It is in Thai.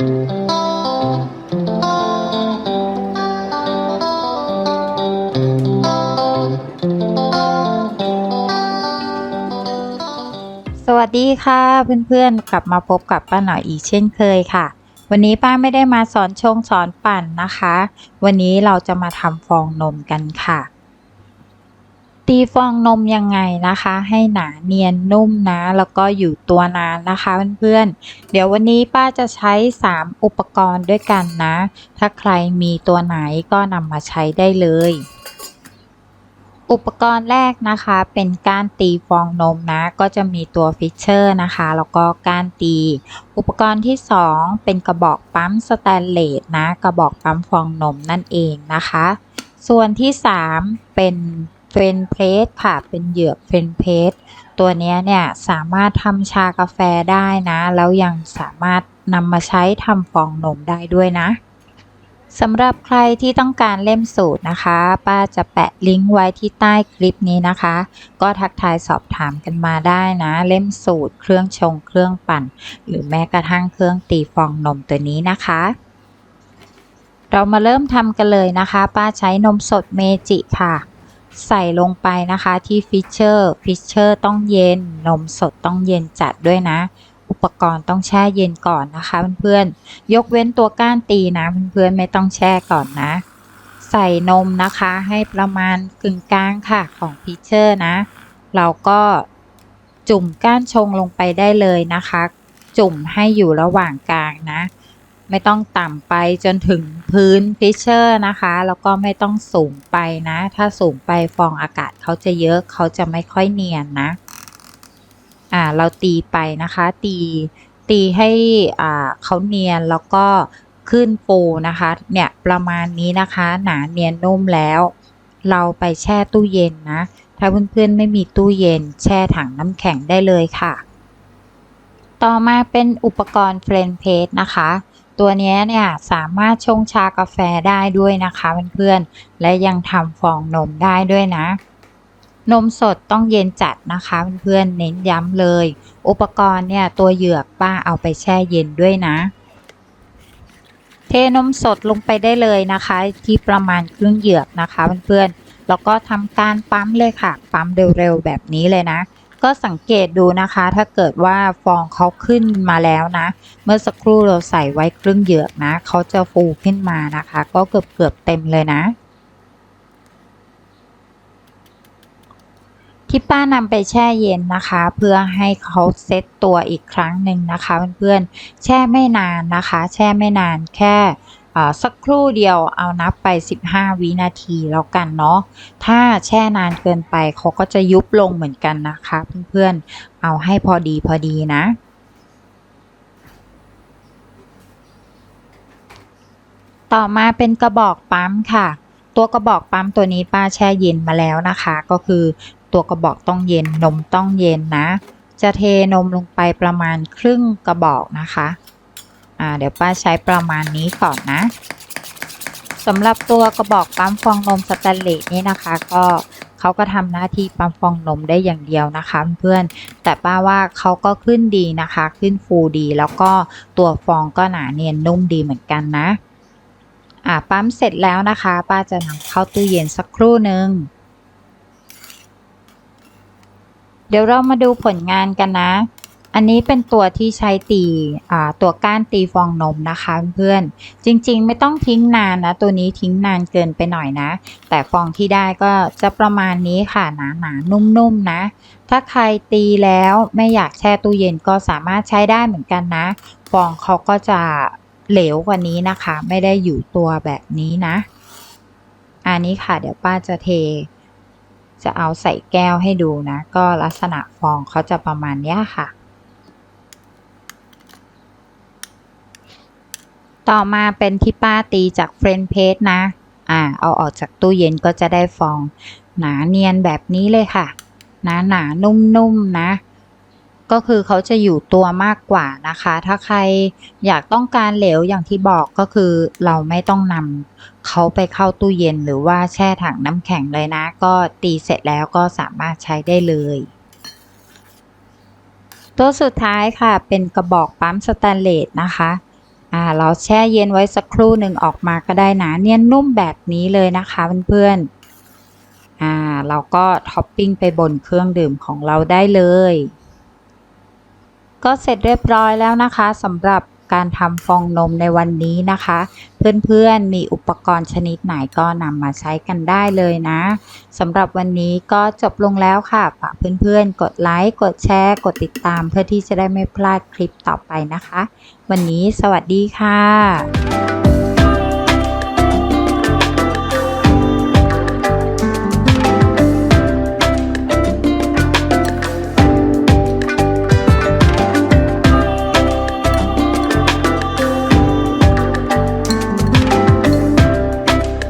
สวัสดีค่ะเพื่อนๆกลับมาพบกับป้าหน่อยอีกเช่นเคยค่ะ วันนี้ป้าไม่ได้มาสอนชงสอนปั่นนะคะ วันนี้เราจะมาทำฟองนมกันค่ะ ตีฟองนมยังไงนะคะ ให้หนาเนียนนุ่มนะ แล้วก็อยู่ตัวนานนะคะเพื่อนๆ เดี๋ยววันนี้ป้าจะใช้ 3 อุปกรณ์ด้วยกันนะ ถ้าใครมีตัวไหนก็นำมาใช้ได้เลย อุปกรณ์แรกนะคะเป็นก้านตีฟองนมนะ ก็จะมีตัวฟิชเชอร์นะคะ แล้วก็ก้านตี อุปกรณ์ที่ 2 เป็นกระบอกปั๊มสแตนเลสนะ กระบอกปั๊มฟองนมนั่นเองนะคะ ส่วนที่ 3 เป็น เฟรนเพลสค่ะเป็นเหยือกเฟรนเพลสตัวนี้เนี่ยสามารถทำชากาแฟได้นะ แล้วยังสามารถนำมาใช้ทำฟองนมได้ด้วยนะสำหรับใครที่ต้องการเล่มสูตรนะคะ ป้าจะแปะลิงก์ไว้ที่ใต้คลิปนี้นะคะ ก็ทักทายสอบถามกันมาได้นะ เล่มสูตรเครื่องชงเครื่องปั่น หรือแม้กระทั่งเครื่องตีฟองนมตัวนี้นะคะ เรามาเริ่มทำกันเลยนะคะ ป้าใช้นมสดเมจิค่ะ ใส่ลงไปนะคะที่ฟิชเชอร์ฟิชเชอร์ต้องเย็น นมสดต้องเย็นจัดด้วยนะ อุปกรณ์ต้องแช่เย็นก่อนนะคะเพื่อนๆ ยกเว้นตัวก้านตีนะเพื่อนๆไม่ต้องแช่ก่อนนะ ใส่นมนะคะให้ประมาณกึ่งกลางค่ะของพิชเชอร์นะ เราก็จุ่มก้านชงลงไปได้เลยนะคะ จุ่มให้อยู่ระหว่างกลางนะ ไม่ต้องต่ำไปจนถึงพื้นฟิชเชอร์นะคะ แล้วก็ไม่ต้องสูงไปนะ ถ้าสูงไปฟองอากาศเขาจะเยอะเขาจะไม่ค่อยเนียนนะอ่าเราตีไปนะคะ ตีตีให้อ่าเขาเนียนแล้วก็ขึ้นฟูนะคะ เนี่ยประมาณนี้นะคะ หนาเนียนนุ่มแล้ว เราไปแช่ตู้เย็นนะ ถ้าเพื่อนๆไม่มีตู้เย็น แช่ถังน้ำแข็งได้เลยค่ะ ต่อมาเป็นอุปกรณ์เฟรนเพจนะคะ ตัวนี้เนี่ยสามารถชงชากาแฟได้ด้วยนะคะเพื่อนๆ และยังทำฟองนมได้ด้วยนะ นมสดต้องเย็นจัดนะคะเพื่อนๆ เน้นย้ำเลย อุปกรณ์เนี่ยตัวเหยือกป้าเอาไปแช่เย็นด้วยนะ เทนมสดลงไปได้เลยนะคะ ที่ประมาณครึ่งเหยือกนะคะเพื่อนๆ แล้วก็ทำการปั๊มเลยค่ะ ปั๊มเร็วๆแบบนี้เลยนะ ก็สังเกตดูนะคะ ถ้าเกิดว่าฟองเขาขึ้นมาแล้วนะ เมื่อสักครู่เราใส่ไว้ครึ่งเหยือกนะเขาจะฟูขึ้นมานะคะ ก็เกือบเกือบเต็มเลยนะที่ป้านำไปแช่เย็นนะคะ เพื่อให้เขาเซตตัวอีกครั้งหนึ่งนะคะเพื่อนๆแช่ไม่นานนะคะ แช่ไม่นานแค่ สักครู่เดียวเอานับไป 15 วินาทีแล้วกันเนาะถ้าแช่นานเกินไปเขาก็จะยุบลงเหมือนกันนะคะเพื่อนๆเอาให้พอดีพอดีนะต่อมาเป็นกระบอกปั๊มค่ะ ตัวกระบอกปั๊มตัวนี้ป้าแช่เย็นมาแล้วนะคะ ก็คือตัวกระบอกต้องเย็นนมต้องเย็นนะ จะเทนมลงไปประมาณครึ่งกระบอกนะคะ อ่าเดี๋ยวป้าใช้ประมาณนี้ก่อนนะสำหรับตัวกระบอกปั๊มฟองนมสแตนเลสนี่นะคะ ก็เขาก็ทำหน้าที่ปั๊มฟองนมได้อย่างเดียวนะคะเพื่อนแต่ป้าว่าเขาก็ขึ้นดีนะคะ ขึ้นฟูดี แล้วก็ตัวฟองก็หนาเนียนนุ่มดีเหมือนกันนะอ่าปั๊มเสร็จแล้วนะคะ ป้าจะนำเข้าตู้เย็นสักครู่หนึ่งเดี๋ยวเรามาดูผลงานกันนะ อันนี้เป็นตัวที่ใช้ตีตัวก้านตีฟองนมนะคะเพื่อนจริงๆ ไม่ต้องทิ้งนานนะ ตัวนี้ทิ้งนานเกินไปหน่อยนะ แต่ฟองที่ได้ก็จะประมาณนี้ค่ะหนาหนาๆนุ่มๆนะ ถ้าใครตีแล้วไม่อยากแช่ตู้เย็นก็สามารถใช้ได้เหมือนกันนะ ฟองเขาก็จะเหลวกว่านี้นะคะ ไม่ได้อยู่ตัวแบบนี้นะ อันนี้ค่ะเดี๋ยวป้าจะเทจะเอาใส่แก้วให้ดูนะ ก็ลักษณะฟองเขาจะประมาณนี้ค่ะ ต่อมาเป็นที่ป้าตีจากเฟรนเพจนะ อ่า เอาออกจากตู้เย็นก็จะได้ฟอง หนาเนียนแบบนี้เลยค่ะ หนาหนานุ่มๆนนะ ก็คือเขาจะอยู่ตัวมากกว่านะคะ ถ้าใครอยากต้องการเหลวอย่างที่บอกก็คือเราไม่ต้องนำเขาไปเข้าตู้เย็นหรือว่าแช่ถังน้ำแข็งเลยนะ ก็ตีเสร็จแล้วก็สามารถใช้ได้เลยตัวสุดท้ายค่ะเป็นกระบอกปั๊มสแตนเลสนะคะ อ่าเราแช่เย็นไว้สักครู่หนึ่งออกมาก็ได้นะเนียนนุ่มแบบนี้เลยนะคะเพื่อนๆอ่าเราก็ท็อปปิ้งไปบนเครื่องดื่มของเราได้เลย ก็เสร็จเรียบร้อยแล้วนะคะสำหรับ การทำฟองนมในวันนี้นะคะ เพื่อนๆมีอุปกรณ์ชนิดไหนก็นำมาใช้กันได้เลยนะสำหรับวันนี้ก็จบลงแล้วค่ะฝากเพื่อนๆ กดไลค์กดแชร์ กดติดตาม เพื่อที่จะได้ไม่พลาดคลิปต่อไปนะคะ วันนี้สวัสดีค่ะ